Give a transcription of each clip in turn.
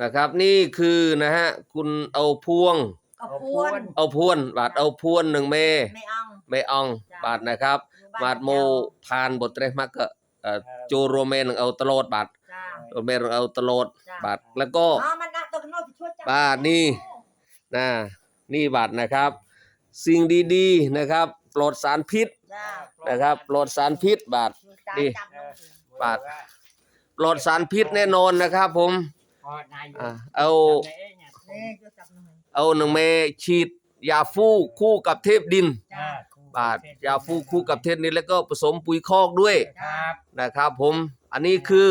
นะครับ นี่คือนะฮะคุณเอาพวง เอาพวน เอาพวนบาทเอาพวนหนึ่งเมไม่อังเมอองจ้ะ บาทนะครับอยู่บ้นบาทโมพานบทเตรมักก็เอ่อจูโรเมนเอาตลอดบาทจ้าโรเมนเอาตลอดจ้ะบาทแล้วก็ อ๋อมันนักตกนอกช่วยจับ้านนี่ นะนี่บาทนะครับ สิ่งดีๆนะครับปลอดสารพิษจ้านะครับปลอดสารพิษบาทนี่จับลงบาท ปลอดสารพิษแน่นอนนะครับผม อะเอานี่ช่วยจับหน่อยเอาหนึ่งเมฉีดยาฟูคู่กับเทพดินจ้าบาทยาฟูคู่กับเทพดินแล้วก็ผสมปุ๋ยคอกด้วยครับนะครับ ผมอันนี้คือ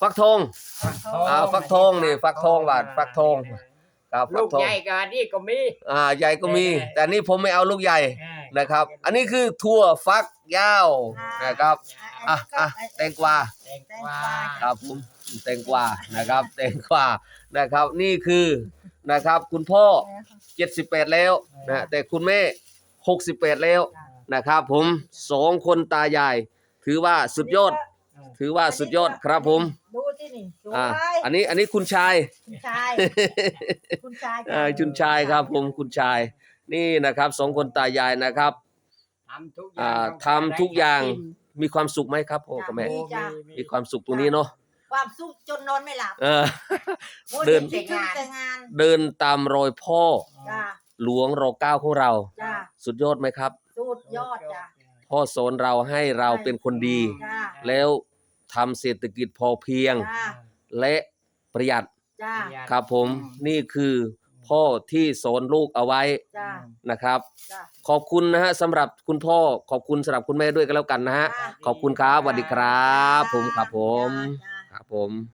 ฟักทองอ่าฟักทองนี่ฟักทองบาทฟักทองครับฟัลูกกทองใหญ่ก็นี่ก็มีอ่าใหญ่ก็มี แต่อันนี่ผมไม่เอาลูกใหญ่ นะครับ อันนี้คือถั่วฟักยาวนะครับอะอะแตงกวาแตงกวาครับผมแตงกวานะครับ แตงกวานะครับ นี่คือนะครับ คุณพ่อ 78 แล้วนะแต่คุณแม่ 68 แล้วนะครับ ผมสองคนตายาย ถือว่าสุดยอด ถือว่าสุดยอดครับผมดูที่นี่สวยอ่าอันนี้อันนี้คุณชาย คุณชาย คุณชายอ่าคุณชายครับผมคุณชาย นี่นะครับสองคนตายายนะครับทำทุกออ่าย่างทำทุกอย่างมีความสุขไหมครับโอ้กับแม่ มีจ้ะ มีความสุขตรงนี้เนาะความสุขจนนอนไม่หลับเออโอ้ยเดิน คิดถึงแต่งานเดินตามรอยพ่อจ้าหลวงรอเก้าของเรา จ้าสุดยอดไหมครับ สุดยอดจ้าพ่อสอนเราให้เราเป็นคนดี จ้าแล้วทำเศรษฐกิจพอเพียง จ้าและประหยัดจ้า ครับผมนี่คือ พ่อที่สอนลูกเอาไว้จ้านะครับ จ้า ขอบคุณนะฮะสำหรับคุณพ่อขอบคุณสำหรับคุณแม่ด้วยกันแล้วกันนะฮะ จ้าขอบคุณครับสวัสดีครับ ผมครับผมจ้าครับผม